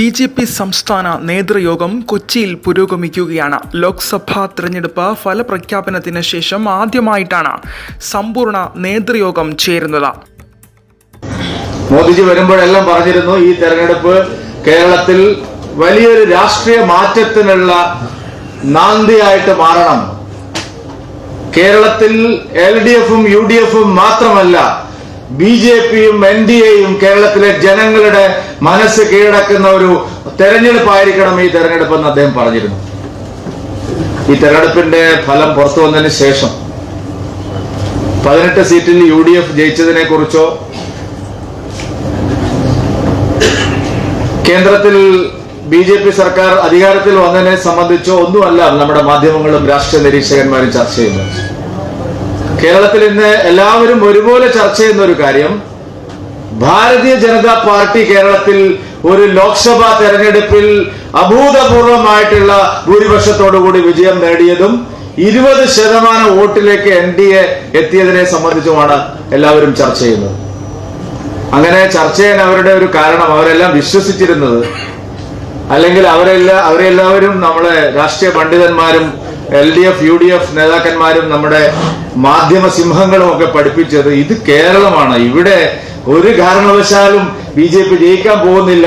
B J P സംസ്ഥാന നേതൃയോഗം കൊച്ചിയിൽ പുരോഗമിക്കുകയാണ്. ലോക്സഭാ തെരഞ്ഞെടുപ്പ് ഫലപ്രഖ്യാപനത്തിന് ശേഷം ആദ്യമായിട്ടാണ് സമ്പൂർണ നേതൃയോഗം ചേരുന്നത്. മോദിജി വരുമ്പോഴെല്ലാം പറഞ്ഞിരുന്നു ഈ തെരഞ്ഞെടുപ്പ് കേരളത്തിൽ വലിയൊരു രാഷ്ട്രീയ മാറ്റത്തിനുള്ള നാന്തിയായിട്ട് മാറണം. കേരളത്തിൽ എൽ ഡി എഫും യു ഡി എഫും മാത്രമല്ല ബി ജെ പിയും എൻ ഡി എയും കേരളത്തിലെ ജനങ്ങളുടെ മനസ്സ് കീഴടക്കുന്ന ഒരു തെരഞ്ഞെടുപ്പായിരിക്കണം ഈ തെരഞ്ഞെടുപ്പ് എന്ന് അദ്ദേഹം പറഞ്ഞിരുന്നു. ഈ തെരഞ്ഞെടുപ്പിന്റെ ഫലം പുറത്തു വന്നതിന് ശേഷം പതിനെട്ട് സീറ്റിൽ യു ഡി എഫ് ജയിച്ചതിനെ കുറിച്ചോ കേന്ദ്രത്തിൽ ബി ജെ പി സർക്കാർ അധികാരത്തിൽ വന്നതിനെ സംബന്ധിച്ചോ ഒന്നുമല്ല നമ്മുടെ മാധ്യമങ്ങളും രാഷ്ട്രീയ നിരീക്ഷകന്മാരും ചർച്ച ചെയ്യുന്നത്. കേരളത്തിൽ ഇന്ന് എല്ലാവരും ഒരുപോലെ ചർച്ച ചെയ്യുന്ന ഒരു കാര്യം. ഭാരതീയ ജനതാ പാർട്ടി കേരളത്തിൽ ഒരു ലോക്സഭാ തെരഞ്ഞെടുപ്പിൽ അഭൂതപൂർവമായിട്ടുള്ള ഭൂരിപക്ഷത്തോടുകൂടി വിജയം നേടിയതും ഇരുപത് ശതമാനം വോട്ടിലേക്ക് എൻ ഡി എ എത്തിയതിനെ സംബന്ധിച്ചുമാണ് എല്ലാവരും ചർച്ച ചെയ്യുന്നത്. അങ്ങനെ ചർച്ച ചെയ്യാൻ അവരുടെ ഒരു കാരണം അവരെല്ലാം വിശ്വസിച്ചിരുന്നത്. അല്ലെങ്കിൽ അവരെല്ലാം അവരെല്ലാവരും നമ്മളെ രാഷ്ട്രീയ പണ്ഡിതന്മാരും L D F U D F നേതാക്കന്മാരും നമ്മുടെ മാധ്യമ സിംഹങ്ങളും ഒക്കെ പഠിപ്പിച്ചത് ഇത് കേരളമാണ്. ഇവിടെ ഒരു കാരണവശാലും ബി ജെ പി ജയിക്കാൻ പോകുന്നില്ല.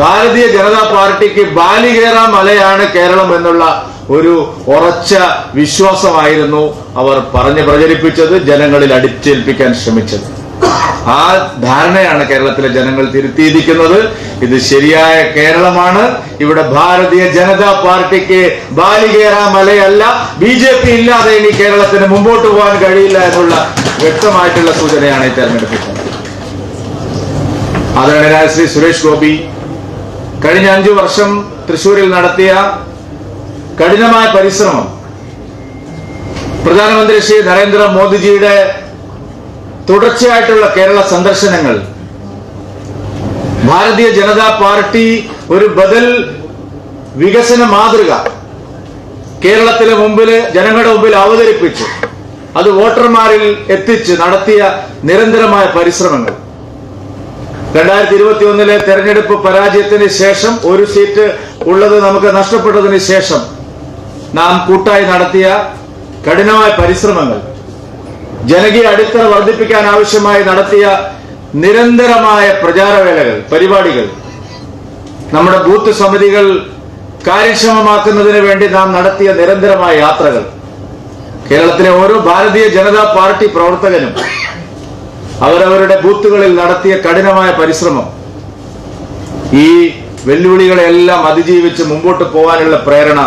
ഭാരതീയ ജനതാ പാർട്ടിക്ക് ബാലികേറ മലയാണ് കേരളം എന്നുള്ള ഒരു ഉറച്ച വിശ്വാസമായിരുന്നു അവർ പറഞ്ഞു പ്രചരിപ്പിച്ചത് ജനങ്ങളിൽ അടിച്ചേൽപ്പിക്കാൻ ശ്രമിച്ചത്. ആ ധാരണയാണ് കേരളത്തിലെ ജനങ്ങൾ തിരുത്തിയിരിക്കുന്നത്. ഇത് ശരിയായ കേരളമാണ്. ഇവിടെ ഭാരതീയ ജനതാ പാർട്ടിക്ക് ബാലികേറ മലയല്ല. ബി ജെ പി ഇല്ലാതെ ഇനി കേരളത്തിന് മുമ്പോട്ട് പോകാൻ കഴിയില്ല എന്നുള്ള വ്യക്തമായിട്ടുള്ള സൂചനയാണ് ഈ തെരഞ്ഞെടുപ്പിൽ. ആദരണീയനായ ശ്രീ സുരേഷ് ഗോപി. കഴിഞ്ഞ അഞ്ചു വർഷം തൃശൂരിൽ നടത്തിയ കഠിനമായ പരിശ്രമം പ്രധാനമന്ത്രി ശ്രീ നരേന്ദ്ര മോദിജിയുടെ തുടർച്ചയായിട്ടുള്ള കേരള സന്ദർശനങ്ങൾ. ഭാരതീയ ജനതാ പാർട്ടി ഒരു ബദൽ വികസന മാതൃക കേരളത്തിലെ മുമ്പിൽ ജനങ്ങളുടെ മുമ്പിൽ അവതരിപ്പിച്ചു. അത് വോട്ടർമാരിൽ എത്തിച്ച് നടത്തിയ നിരന്തരമായ പരിശ്രമങ്ങൾ. രണ്ടായിരത്തി ഇരുപത്തി ഒന്നിലെ തെരഞ്ഞെടുപ്പ് പരാജയത്തിന് ശേഷം ഒരു സീറ്റ് ഉള്ളത് നമുക്ക് നഷ്ടപ്പെട്ടതിന് ശേഷം നാം കൂട്ടായി നടത്തിയ കഠിനമായ പരിശ്രമങ്ങൾ. ജനകീയ അടിത്തറ വർദ്ധിപ്പിക്കാൻ ആവശ്യമായി നടത്തിയ നിരന്തരമായ പ്രചാരവേലകൾ പരിപാടികൾ നമ്മുടെ ബൂത്ത് സമിതികൾ കാര്യക്ഷമമാക്കുന്നതിന് വേണ്ടി നാം നടത്തിയ നിരന്തരമായ യാത്രകൾ കേരളത്തിലെ ഓരോ ഭാരതീയ ജനതാ പാർട്ടി പ്രവർത്തകനും അവരവരുടെ ബൂത്തുകളിൽ നടത്തിയ കഠിനമായ പരിശ്രമം ഈ വെല്ലുവിളികളെല്ലാം അതിജീവിച്ച് മുമ്പോട്ട് പോകാനുള്ള പ്രേരണ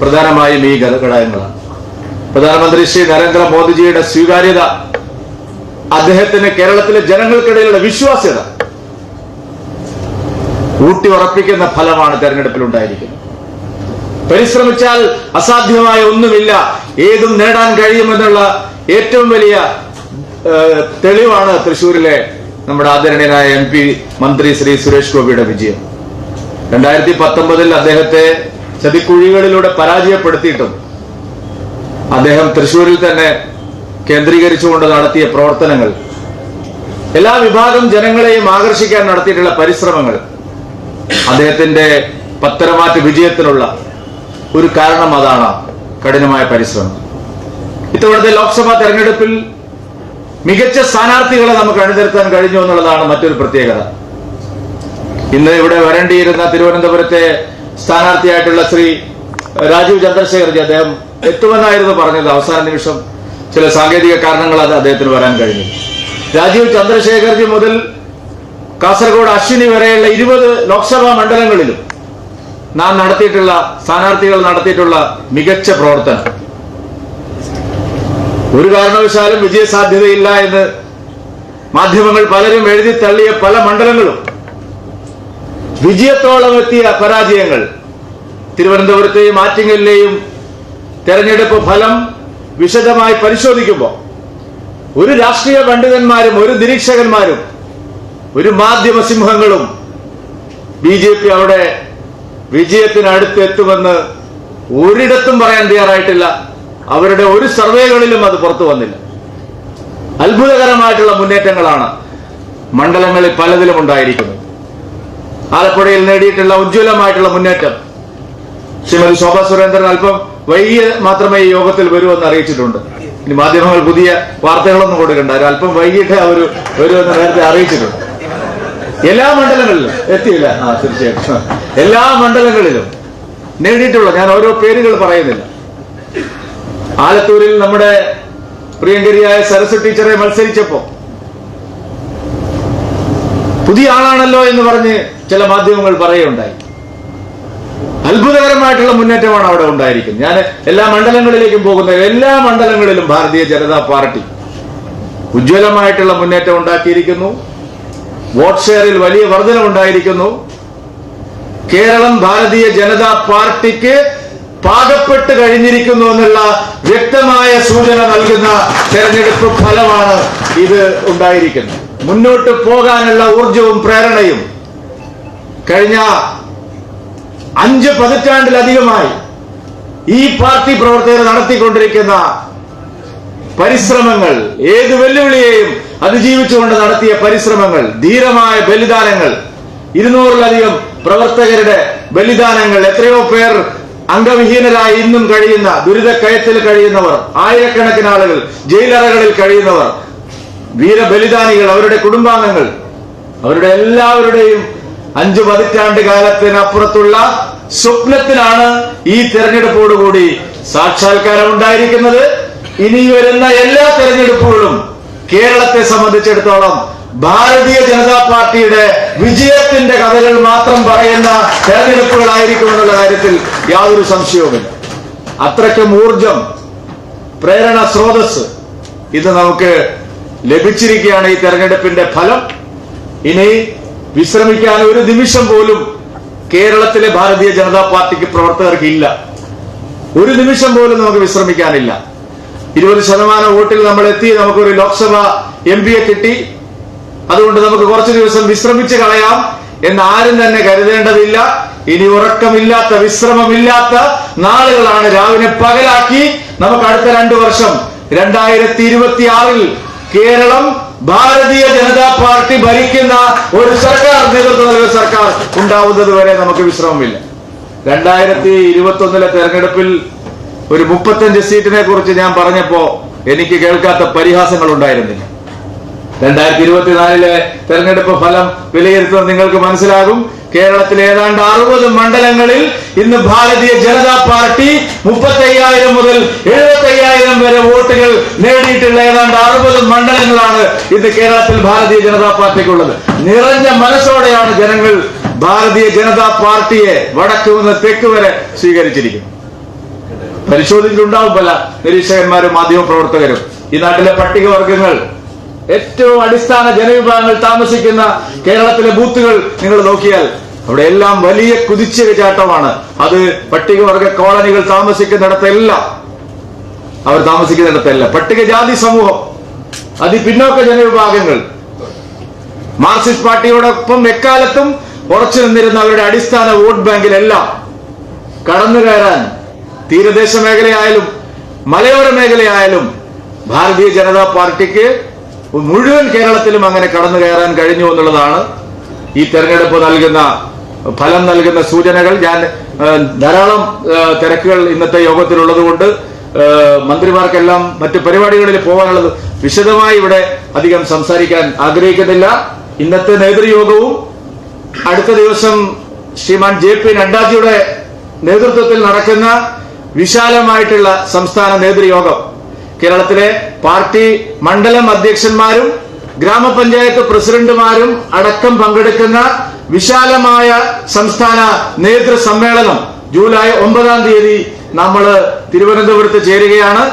പ്രധാനമായും ഈ ഘടകങ്ങളാണ്. പ്രധാനമന്ത്രി ശ്രീ നരേന്ദ്രമോദിജിയുടെ സ്വീകാര്യത അദ്ദേഹത്തിന് കേരളത്തിലെ ജനങ്ങൾക്കിടയിലുള്ള വിശ്വാസ്യത ഊട്ടി ഉറപ്പിക്കുന്ന ഫലമാണ് തെരഞ്ഞെടുപ്പിൽ ഉണ്ടായിരിക്കുന്നത് പരിശ്രമിച്ചാൽ അസാധ്യമായ ഒന്നുമില്ല. ഏതും നേടാൻ കഴിയുമെന്നുള്ള ഏറ്റവും വലിയ തെളിവാണ് തൃശൂരിലെ നമ്മുടെ ആദരണീയനായ എം പി മന്ത്രി ശ്രീ സുരേഷ് ഗോപിയുടെ വിജയം. രണ്ടായിരത്തി പത്തൊമ്പതിൽ അദ്ദേഹത്തെ ചതിക്കുഴികളിലൂടെ പരാജയപ്പെടുത്തിയിട്ടും അദ്ദേഹം തൃശൂരിൽ തന്നെ കേന്ദ്രീകരിച്ചുകൊണ്ട് നടത്തിയ പ്രവർത്തനങ്ങൾ. എല്ലാ വിഭാഗം ജനങ്ങളെയും ആകർഷിക്കാൻ നടത്തിയിട്ടുള്ള പരിശ്രമങ്ങൾ. അദ്ദേഹത്തിന്റെ പത്തരമാറ്റ് വിജയത്തിനുള്ള ഒരു കാരണം അതാണ് കഠിനമായ പരിശ്രമം. ഇത്തവണത്തെ ലോക്സഭാ തെരഞ്ഞെടുപ്പിൽ മികച്ച സ്ഥാനാർത്ഥികളെ നമുക്ക് അണിനിരത്താൻ കഴിഞ്ഞു എന്നുള്ളതാണ് മറ്റൊരു പ്രത്യേകത. ഇന്ന് ഇവിടെ വരേണ്ടിയിരുന്ന തിരുവനന്തപുരത്തെ സ്ഥാനാർത്ഥിയായിട്ടുള്ള ശ്രീ രാജീവ് ചന്ദ്രശേഖർജി അദ്ദേഹം എത്തുമെന്നായിരുന്നു പറഞ്ഞത്. അവസാന നിമിഷം ചില സാങ്കേതിക കാരണങ്ങൾ അത് അദ്ദേഹത്തിന് വരാൻ കഴിഞ്ഞു. രാജീവ് ചന്ദ്രശേഖർജി മുതൽ കാസർഗോഡ് അശ്വിനി വരെയുള്ള ഇരുപത് ലോക്സഭാ മണ്ഡലങ്ങളിലും നാം നടത്തിയിട്ടുള്ള സ്ഥാനാർത്ഥികൾ നടത്തിയിട്ടുള്ള മികച്ച പ്രവർത്തനം. ഒരു കാരണവശാലും വിജയസാധ്യതയില്ല എന്ന് മാധ്യമങ്ങൾ പലരും എഴുതി തള്ളിയ പല മണ്ഡലങ്ങളും വിജയത്തോളം എത്തിയ പരാജയങ്ങൾ. തിരുവനന്തപുരത്തെയും ആറ്റിങ്ങലിലെയും തെരഞ്ഞെടുപ്പ് ഫലം വിശദമായി പരിശോധിക്കുമ്പോൾ ഒരു രാഷ്ട്രീയ പണ്ഡിതന്മാരും ഒരു നിരീക്ഷകന്മാരും ഒരു മാധ്യമ സിംഹങ്ങളും ബി ജെ പി അവിടെ വിജയത്തിനടുത്ത് എത്തുമെന്ന് ഒരിടത്തും പറയാൻ തയ്യാറായിട്ടില്ല. അവരുടെ ഒരു സർവേകളിലും അത് പുറത്തു വന്നില്ല. അത്ഭുതകരമായിട്ടുള്ള മുന്നേറ്റങ്ങളാണ് മണ്ഡലങ്ങളിൽ പലതിലും ഉണ്ടായിരിക്കുന്നത്. ആലപ്പുഴയിൽ നേടിയിട്ടുള്ള ഉജ്ജ്വലമായിട്ടുള്ള മുന്നേറ്റം. ശ്രീമതി ശോഭാ സുരേന്ദ്രൻ അല്പം വൈകിയ മാത്രമേ ഈ യോഗത്തിൽ വരൂ എന്ന് അറിയിച്ചിട്ടുണ്ട്. ഇനി മാധ്യമങ്ങൾ പുതിയ വാർത്തകളൊന്നും കൊടുക്കണ്ട. ഒരു അല്പം വൈകിട്ട് അവർ വരുമെന്ന് നേരത്തെ അറിയിച്ചിട്ടുണ്ട്. എല്ലാ മണ്ഡലങ്ങളിലും എത്തിയില്ല. ആ തീർച്ചയായിട്ടും. എല്ലാ മണ്ഡലങ്ങളിലും നേടിയിട്ടുള്ള ഞാൻ ഓരോ പേരുകൾ പറയുന്നില്ല. ആലത്തൂരിൽ നമ്മുടെ പ്രിയങ്കരിയായ സരസ്വ ടീച്ചറെ മത്സരിച്ചപ്പോ പുതിയ ആളാണല്ലോ എന്ന് പറഞ്ഞ് ചില മാധ്യമങ്ങൾ പറയുകയുണ്ടായി. അത്ഭുതകരമായിട്ടുള്ള മുന്നേറ്റമാണ് അവിടെ ഉണ്ടായിരിക്കുന്നത്. ഞാൻ എല്ലാ മണ്ഡലങ്ങളിലേക്കും പോകുന്ന എല്ലാ മണ്ഡലങ്ങളിലും ഭാരതീയ ജനതാ പാർട്ടി ഉജ്ജ്വലമായിട്ടുള്ള മുന്നേറ്റം ഉണ്ടാക്കിയിരിക്കുന്നു. വോട്ട് ഷെയറിൽ വലിയ വർധന ഉണ്ടായിരിക്കുന്നു. കേരളം ഭാരതീയ ജനതാ പാർട്ടിക്ക് പാകപ്പെട്ട് കഴിഞ്ഞിരിക്കുന്നു എന്നുള്ള വ്യക്തമായ സൂചന നൽകുന്ന തെരഞ്ഞെടുപ്പ് ഫലമാണ് ഇത് ഉണ്ടായിരിക്കുന്നത്. മുന്നോട്ട് പോകാനുള്ള ഊർജവും പ്രേരണയും കഴിഞ്ഞ അഞ്ച് പതിറ്റാണ്ടിലധികമായി ഈ പാർട്ടി പ്രവർത്തകർ നടത്തിക്കൊണ്ടിരിക്കുന്ന പരിശ്രമങ്ങൾ ഏത് വെല്ലുവിളിയെയും അതിജീവിച്ചുകൊണ്ട് നടത്തിയ പരിശ്രമങ്ങൾ ധീരമായ ബലിദാനങ്ങൾ ഇരുന്നൂറിലധികം പ്രവർത്തകരുടെ ബലിദാനങ്ങൾ എത്രയോ പേർ അംഗവിഹീനരായി ഇന്നും കഴിയുന്ന ദുരിത കയത്തിൽ കഴിയുന്നവർ ആയിരക്കണക്കിന് ആളുകൾ ജയിലറകളിൽ കഴിയുന്നവർ വീരബലിദാനികൾ അവരുടെ കുടുംബാംഗങ്ങൾ അവരുടെ എല്ലാവരുടെയും അഞ്ചു പതിറ്റാണ്ട് കാലത്തിനപ്പുറത്തുള്ള സ്വപ്നത്തിനാണ് ഈ തെരഞ്ഞെടുപ്പോടുകൂടി സാക്ഷാത്കാരം ഉണ്ടായിരിക്കുന്നത് ഇനി വരുന്ന എല്ലാ തെരഞ്ഞെടുപ്പുകളും കേരളത്തെ സംബന്ധിച്ചിടത്തോളം ഭാരതീയ ജനതാ പാർട്ടിയുടെ വിജയത്തിന്റെ കഥകൾ മാത്രം പറയുന്ന തെരഞ്ഞെടുപ്പുകളായിരിക്കും എന്നുള്ള കാര്യത്തിൽ യാതൊരു സംശയവുമില്ല. അത്രയ്ക്കും ഊർജം പ്രേരണ സ്രോതസ് ഇത് നമുക്ക് ലഭിച്ചിരിക്കുകയാണ് ഈ തെരഞ്ഞെടുപ്പിന്റെ ഫലം. ഇനി വിശ്രമിക്കാൻ ഒരു നിമിഷം പോലും കേരളത്തിലെ ഭാരതീയ ജനതാ പാർട്ടിക്ക് പ്രവർത്തകർക്ക് ഇല്ല ഒരു നിമിഷം പോലും നമുക്ക് വിശ്രമിക്കാനില്ല. ഇരുപത് ശതമാനം വോട്ടിൽ നമ്മൾ എത്തി നമുക്കൊരു ലോക്സഭ എം പിയെ കിട്ടി. അതുകൊണ്ട് നമുക്ക് കുറച്ചു ദിവസം വിശ്രമിച്ച് കളയാം എന്ന് ആരും തന്നെ കരുതേണ്ടതില്ല. ഇനി ഉറക്കമില്ലാത്ത വിശ്രമമില്ലാത്ത നാളുകളാണ് രാവിലെ പകലാക്കി നമുക്ക് അടുത്ത രണ്ടു വർഷം. രണ്ടായിരത്തി ഇരുപത്തി ആറിൽ കേരളം ഭാരതീയ ജനതാ പാർട്ടി ഭരിക്കുന്ന ഒരു സർക്കാർ നേതൃത്വം നൽകുന്ന സർക്കാർ ഉണ്ടാവുന്നത് വരെ നമുക്ക് വിശ്രമമില്ല. രണ്ടായിരത്തി ഇരുപത്തി ഒന്നിലെ തെരഞ്ഞെടുപ്പിൽ ഒരു മുപ്പത്തഞ്ച് സീറ്റിനെ കുറിച്ച് ഞാൻ പറഞ്ഞപ്പോ എനിക്ക് കേൾക്കാത്ത പരിഹാസങ്ങൾ ഉണ്ടായിരുന്നില്ല. രണ്ടായിരത്തി ഇരുപത്തിനാലിലെ തെരഞ്ഞെടുപ്പ് ഫലം വിലയിരുത്തുന്നത് നിങ്ങൾക്ക് മനസ്സിലാകും. കേരളത്തിലെ ഏതാണ്ട് അറുപത് മണ്ഡലങ്ങളിൽ ഇന്ന് ഭാരതീയ ജനതാ പാർട്ടി മുപ്പത്തി അയ്യായിരം മുതൽ എഴുപത്തി അയ്യായിരം വരെ വോട്ടുകൾ നേടിയിട്ടുള്ള ഏതാണ്ട് അറുപത് മണ്ഡലങ്ങളാണ് ഇന്ന് കേരളത്തിൽ ഭാരതീയ ജനതാ പാർട്ടിക്കുള്ളത്. നിറഞ്ഞ മനസ്സോടെയാണ് ജനങ്ങൾ ഭാരതീയ ജനതാ പാർട്ടിയെ വടക്ക് നിന്ന് തെക്ക് വരെ സ്വീകരിച്ചിരിക്കുന്നത്. പരിശോധിച്ചിട്ടുണ്ടാവും പല നിരീക്ഷകന്മാരും മാധ്യമ പ്രവർത്തകരും. ഈ നാട്ടിലെ പട്ടികവർഗങ്ങൾ ഏറ്റവും അടിസ്ഥാന ജനവിഭാഗങ്ങൾ താമസിക്കുന്ന കേരളത്തിലെ ബൂത്തുകൾ നിങ്ങൾ നോക്കിയാൽ അവിടെ എല്ലാം വലിയ കുതിച്ചു ചാട്ടമാണ്. അത് പട്ടികവർഗ കോളനികൾ താമസിക്കുന്നിടത്തെല്ലാം അവർ താമസിക്കുന്നിടത്തല്ല. പട്ടികജാതി സമൂഹം അതിപിന്നോക്ക ജനവിഭാഗങ്ങൾ മാർക്സിസ്റ്റ് പാർട്ടിയോടൊപ്പം എക്കാലത്തും ഉറച്ചു നിന്നിരുന്ന അവരുടെ അടിസ്ഥാന വോട്ട് ബാങ്കിലെല്ലാം കടന്നു കയറാൻ തീരദേശ മേഖലയായാലും മലയോര മേഖലയായാലും ഭാരതീയ ജനതാ പാർട്ടിക്ക് മുഴുവൻ കേരളത്തിലും അങ്ങനെ കടന്നു കയറാൻ കഴിഞ്ഞു എന്നുള്ളതാണ് ഈ തെരഞ്ഞെടുപ്പ് നൽകുന്ന ഫലം നൽകുന്ന സൂചനകൾ. ഞാൻ ധാരാളം തിരക്കുകൾ ഇന്നത്തെ യോഗത്തിലുള്ളത് കൊണ്ട് മന്ത്രിമാർക്കെല്ലാം മറ്റു പരിപാടികളിൽ പോകാനുള്ളത് വിശദമായി ഇവിടെ അധികം സംസാരിക്കാൻ ആഗ്രഹിക്കുന്നില്ല. ഇന്നത്തെ നേതൃയോഗവും അടുത്ത ദിവസം ശ്രീമാൻ ജെ പി നഡ്ഡാജിയുടെ നേതൃത്വത്തിൽ നടക്കുന്ന വിശാലമായിട്ടുള്ള സംസ്ഥാന നേതൃയോഗം. കേരളത്തിലെ പാർട്ടി മണ്ഡലം അധ്യക്ഷന്മാരും ഗ്രാമപഞ്ചായത്ത് പ്രസിഡന്റുമാരും അടക്കം പങ്കെടുക്കുന്ന വിശാലമായ സംസ്ഥാന നേതൃ സമ്മേളനം ജൂലൈ ഒമ്പതാം തീയതി നമ്മൾ തിരുവനന്തപുരത്ത് ചേരുകയാണ്.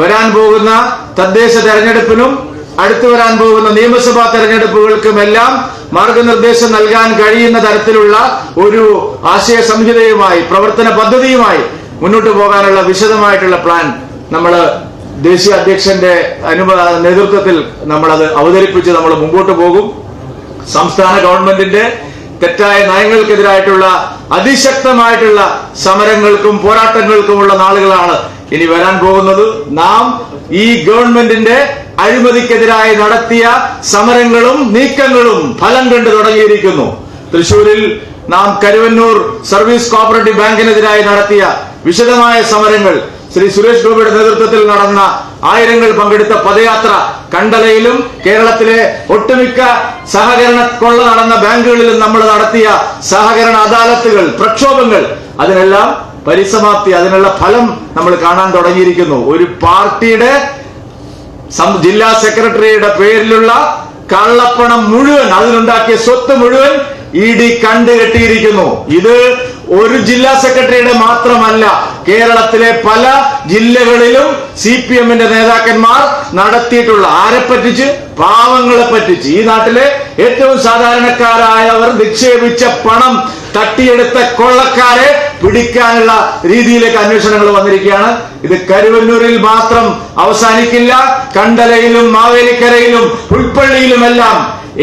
വരാൻ പോകുന്ന തദ്ദേശ തെരഞ്ഞെടുപ്പിനും അടുത്തു വരാൻ പോകുന്ന നിയമസഭാ തെരഞ്ഞെടുപ്പുകൾക്കുമെല്ലാം മാർഗനിർദ്ദേശം നൽകാൻ കഴിയുന്ന തരത്തിലുള്ള ഒരു ആശയ സംഹിതയുമായി പ്രവർത്തന പദ്ധതിയുമായി മുന്നോട്ട് പോകാനുള്ള വിശദമായിട്ടുള്ള പ്ലാൻ നമ്മൾ ദേശീയ അധ്യക്ഷന്റെ അനു നേതൃത്വത്തിൽ നമ്മളത് അവതരിപ്പിച്ച് നമ്മൾ മുമ്പോട്ട് പോകും. സംസ്ഥാന ഗവൺമെന്റിന്റെ തെറ്റായ നയങ്ങൾക്കെതിരായിട്ടുള്ള അതിശക്തമായിട്ടുള്ള സമരങ്ങൾക്കും പോരാട്ടങ്ങൾക്കുമുള്ള നാളുകളാണ് ഇനി വരാൻ പോകുന്നത്. നാം ഈ ഗവൺമെന്റിന്റെ അഴിമതിക്കെതിരായി നടത്തിയ സമരങ്ങളും നീക്കങ്ങളും ഫലം കണ്ടു തുടങ്ങിയിരിക്കുന്നു. തൃശൂരിൽ നാം കരുവന്നൂർ സർവീസ് കോപ്പറേറ്റീവ് ബാങ്കിനെതിരായി നടത്തിയ വിശദമായ സമരങ്ങൾ ശ്രീ സുരേഷ് ഗോപിയുടെ നേതൃത്വത്തിൽ നടന്ന ആയിരങ്ങൾ പങ്കെടുത്ത പദയാത്ര കണ്ടലയിലും കേരളത്തിലെ ഒട്ടുമിക്ക സഹകരണ കൊള്ള നടന്ന ബാങ്കുകളിലും നമ്മൾ നടത്തിയ സഹകരണ അദാലത്തുകൾ പ്രക്ഷോഭങ്ങൾ അതിനെല്ലാം പരിസമാപ്തി അതിനുള്ള ഫലം നമ്മൾ കാണാൻ തുടങ്ങിയിരിക്കുന്നു. ഒരു പാർട്ടിയുടെ ജില്ലാ സെക്രട്ടറിയുടെ പേരിലുള്ള കള്ളപ്പണം മുഴുവൻ അതിലുണ്ടാക്കിയ സ്വത്ത് മുഴുവൻ ഇ ഡി കണ്ടുകെട്ടിയിരിക്കുന്നു ഇത് ഒരു ജില്ലാ സെക്രട്ടറിയുടെ മാത്രമല്ല കേരളത്തിലെ പല ജില്ലകളിലും സി പി എമ്മിന്റെ നേതാക്കന്മാർ നടത്തിയിട്ടുള്ള ആരെ പറ്റിച്ച്? പാവങ്ങളെ പറ്റിച്ച്. ഈ നാട്ടിലെ ഏറ്റവും സാധാരണക്കാരായവർ നിക്ഷേപിച്ച പണം തട്ടിയെടുത്ത കൊള്ളക്കാരെ പിടിക്കാനുള്ള രീതിയിലേക്ക് അന്വേഷണങ്ങൾ വന്നിരിക്കുകയാണ്. ഇത് കരുവന്നൂരിൽ മാത്രം അവസാനിക്കില്ല. കണ്ടലയിലും മാവേലിക്കരയിലും പുൽപ്പള്ളിയിലുമെല്ലാം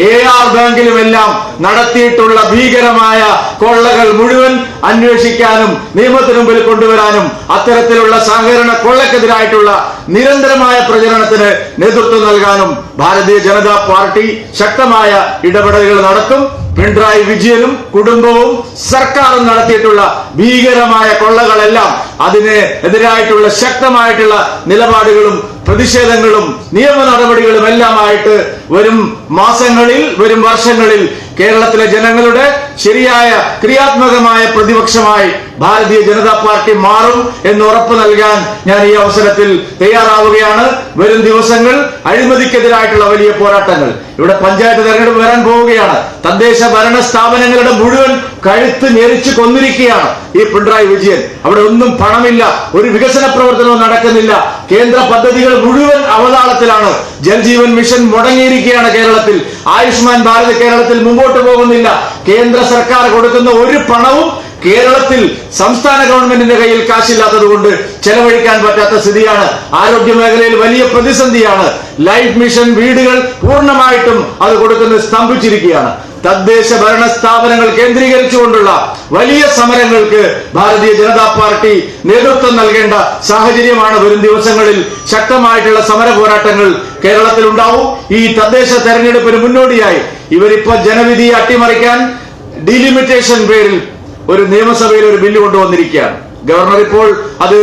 എ ആർ ബാങ്കിലുമെല്ലാം നടത്തിയിട്ടുള്ള ഭീകരമായ കൊള്ളകൾ മുഴുവൻ അന്വേഷിക്കാനും നിയമത്തിന് മുമ്പിൽ കൊണ്ടുവരാനും അത്തരത്തിലുള്ള സഹകരണ കൊള്ളക്കെതിരായിട്ടുള്ള നിരന്തരമായ പ്രചരണത്തിന് നേതൃത്വം നൽകാനും ഭാരതീയ ജനതാ പാർട്ടി ശക്തമായ ഇടപെടലുകൾ നടത്തും. പിണറായി വിജയനും കുടുംബവും സർക്കാരും നടത്തിയിട്ടുള്ള ഭീകരമായ കൊള്ളകളെല്ലാം അതിന് എതിരായിട്ടുള്ള ശക്തമായിട്ടുള്ള നിലപാടുകളും പ്രതിഷേധങ്ങളും നിയമ നടപടികളും എല്ലാമായിട്ട് വരും മാസങ്ങളിൽ വരും വർഷങ്ങളിൽ കേരളത്തിലെ ജനങ്ങളുടെ ശരിയായ ക്രിയാത്മകമായ പ്രതിപക്ഷമായി ഭാരതീയ ജനതാ പാർട്ടി മാറും എന്ന് ഉറപ്പ് നൽകാൻ ഞാൻ ഈ അവസരത്തിൽ തയ്യാറാവുകയാണ്. വരും ദിവസങ്ങൾ അഴിമതിക്കെതിരായിട്ടുള്ള വലിയ പോരാട്ടങ്ങൾ. ഇവിടെ പഞ്ചായത്ത് തെരഞ്ഞെടുപ്പ് വരാൻ പോവുകയാണ്. തദ്ദേശ ഭരണ സ്ഥാപനങ്ങളുടെ മുഴുവൻ കഴുത്ത് ഞെരിച്ചു കൊന്നിരിക്കുകയാണ് ഈ പിണറായി വിജയൻ. അവിടെ ഒന്നും പണമില്ല ഒരു വികസന പ്രവർത്തനവും നടക്കുന്നില്ല. കേന്ദ്ര പദ്ധതികൾ മുഴുവൻ അവതാളത്തിലാണ്. ജൽജീവൻ മിഷൻ മുടങ്ങിയിരിക്കുകയാണ് കേരളത്തിൽ. ആയുഷ്മാൻ ഭാരത് കേരളത്തിൽ മുമ്പോട്ട് പോകുന്നില്ല. കേന്ദ്ര സർക്കാർ കൊടുക്കുന്ന ഒരു പണവും കേരളത്തിൽ സംസ്ഥാന ഗവൺമെന്റിന്റെ കയ്യിൽ കാശില്ലാത്തത് കൊണ്ട് ചെലവഴിക്കാൻ പറ്റാത്ത സ്ഥിതിയാണ്. ആരോഗ്യ മേഖലയിൽ വലിയ പ്രതിസന്ധിയാണ്. ലൈഫ് മിഷൻ വീടുകൾ പൂർണമായിട്ടും അത് കൊടുക്കുന്നത് സ്തംഭിച്ചിരിക്കുകയാണ്. തദ്ദേശ ഭരണ സ്ഥാപനങ്ങൾ കേന്ദ്രീകരിച്ചുകൊണ്ടുള്ള വലിയ സമരങ്ങൾക്ക് ഭാരതീയ ജനതാ പാർട്ടി നേതൃത്വം നൽകേണ്ട സാഹചര്യമാണ് വരും ദിവസങ്ങളിൽ ശക്തമായിട്ടുള്ള സമര പോരാട്ടങ്ങൾ കേരളത്തിൽ ഉണ്ടാവും ഈ തദ്ദേശ തെരഞ്ഞെടുപ്പിന് മുന്നോടിയായി ഇവരിപ്പോ ജനവിധിയെ അട്ടിമറിക്കാൻ ഡിലിമിറ്റേഷൻ പേരിൽ ഒരു നിയമസഭയിൽ ഒരു ബില്ല് കൊണ്ടുവന്നിരിക്കുകയാണ്. ഗവർണർ ഇപ്പോൾ അത്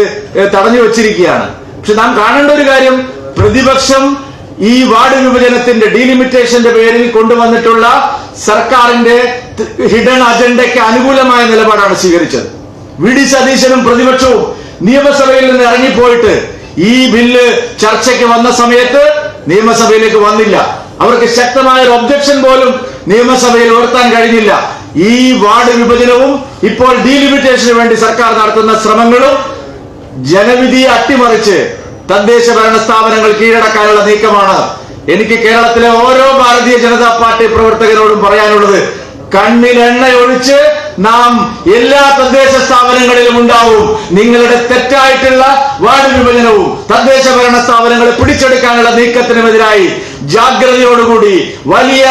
തടഞ്ഞു വെച്ചിരിക്കുകയാണ് പക്ഷെ നാം കാണേണ്ട ഒരു കാര്യം പ്രതിപക്ഷം ഈ വാർഡ് വിഭജനത്തിന്റെ ഡീലിമിറ്റേഷന്റെ പേരിൽ കൊണ്ടുവന്നിട്ടുള്ള സർക്കാരിന്റെ ഹിഡൻ അജണ്ടയ്ക്ക് അനുകൂലമായ നിലപാടാണ് സ്വീകരിച്ചത്. വി. ഡി. സതീശനും പ്രതിപക്ഷവും നിയമസഭയിൽ നിന്ന് ഇറങ്ങിപ്പോയിട്ട് ഈ ബില്ല് ചർച്ചയ്ക്ക് വന്ന സമയത്ത് നിയമസഭയിലേക്ക് വന്നില്ല. അവർക്ക് ശക്തമായ ഒരു ഒബ്ജക്ഷൻ പോലും നിയമസഭയിൽ ഉയർത്താൻ കഴിഞ്ഞില്ല. ഈ വാർഡ് വിഭജനവും ഇപ്പോൾ ഡീലിമിറ്റേഷന് വേണ്ടി സർക്കാർ നടത്തുന്ന ശ്രമങ്ങളും ജനവിധിയെ അട്ടിമറിച്ച് തദ്ദേശ ഭരണ സ്ഥാപനങ്ങൾ കീഴടക്കാനുള്ള നീക്കമാണ്. എനിക്ക് കേരളത്തിലെ ഓരോ ഭാരതീയ ജനതാ പാർട്ടി പ്രവർത്തകരോടും പറയാനുള്ളത് കണ്ണിൽ എണ്ണ ഒഴിച്ച് നാം എല്ലാ തദ്ദേശ സ്ഥാപനങ്ങളിലും ഉണ്ടാവും. നിങ്ങളുടെ തെറ്റായിട്ടുള്ള വാർഡ് വിഭജനവും തദ്ദേശ ഭരണ സ്ഥാപനങ്ങളെ പിടിച്ചെടുക്കാനുള്ള നീക്കത്തിനുമെതിരായി ജാഗ്രതയോടുകൂടി വലിയ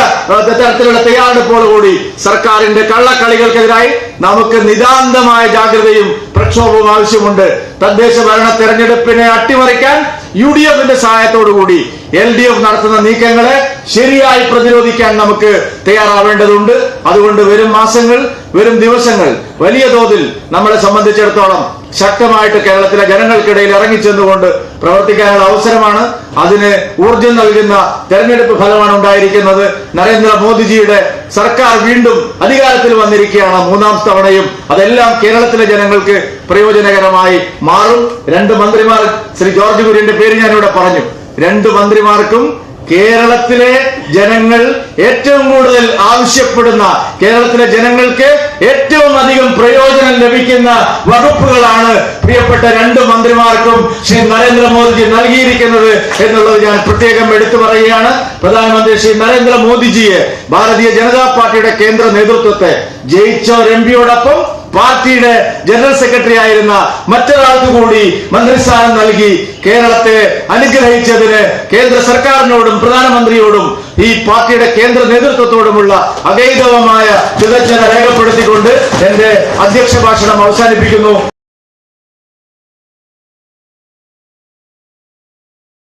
തരത്തിലുള്ള തയ്യാറെടുപ്പോടുകൂടി സർക്കാരിന്റെ കള്ളക്കളികൾക്കെതിരായി നമുക്ക് നിതാന്തമായ ജാഗ്രതയും പ്രക്ഷോഭവും ആവശ്യമുണ്ട്. തദ്ദേശ ഭരണ തെരഞ്ഞെടുപ്പിനെ അട്ടിമറിക്കാൻ യു ഡി എഫിന്റെ സഹായത്തോടുകൂടി എൽ ഡി എഫ് നടത്തുന്ന നീക്കങ്ങളെ ശരിയായി പ്രതിരോധിക്കാൻ നമുക്ക് തയ്യാറാവേണ്ടതുണ്ട്. അതുകൊണ്ട് വരും മാസങ്ങൾ വരും ദിവസങ്ങൾ വലിയ തോതിൽ നമ്മളെ സംബന്ധിച്ചിടത്തോളം ശക്തമായിട്ട് കേരളത്തിലെ ജനങ്ങൾക്കിടയിൽ ഇറങ്ങിച്ചെന്നുകൊണ്ട് പ്രവർത്തിക്കാനുള്ള അവസരമാണ്. അതിന് ഊർജം നൽകുന്ന തെരഞ്ഞെടുപ്പ് ഫലമാണ് ഉണ്ടായിരിക്കുന്നത്. നരേന്ദ്രമോദിജിയുടെ സർക്കാർ വീണ്ടും അധികാരത്തിൽ വന്നിരിക്കുകയാണ് മൂന്നാം തവണയും. അതെല്ലാം കേരളത്തിലെ ജനങ്ങൾക്ക് പ്രയോജനകരമായി മാറും. രണ്ട് മന്ത്രിമാർ ശ്രീ ജോർജ് കുര്യന്റെ പേര് ഞാനിവിടെ പറഞ്ഞു. രണ്ട് മന്ത്രിമാർക്കും കേരളത്തിലെ ജനങ്ങൾ ഏറ്റവും കൂടുതൽ ആവശ്യപ്പെടുന്ന കേരളത്തിലെ ജനങ്ങൾക്ക് ഏറ്റവും അധികം പ്രയോജനം ലഭിക്കുന്ന വകുപ്പുകളാണ് പ്രിയപ്പെട്ട രണ്ട് മന്ത്രിമാർക്കും ശ്രീ നരേന്ദ്രമോദിജി നൽകിയിരിക്കുന്നത് എന്നുള്ളത് ഞാൻ പ്രത്യേകം എടുത്തു പറയുകയാണ്. പ്രധാനമന്ത്രി ശ്രീ നരേന്ദ്രമോദിജിയെ ഭാരതീയ ജനതാ പാർട്ടിയുടെ കേന്ദ്ര നേതൃത്വത്തെ ജയിച്ചോർ എം പിയോടൊപ്പം പാർട്ടിയുടെ ജനറൽ സെക്രട്ടറി ആയിരുന്ന മറ്റൊരാൾക്ക് കൂടി മന്ത്രിസ്ഥാനം നൽകി കേരളത്തെ അനുഗ്രഹിച്ചതിന് കേന്ദ്ര സർക്കാരിനോടും പ്രധാനമന്ത്രിയോടും ഈ പാർട്ടിയുടെ കേന്ദ്ര നേതൃത്വത്തോടുമുള്ള അഗൈതവമായ കൃതജ്ഞത രേഖപ്പെടുത്തിക്കൊണ്ട് എന്റെ അധ്യക്ഷ ഭാഷണം അവസാനിപ്പിക്കുന്നു.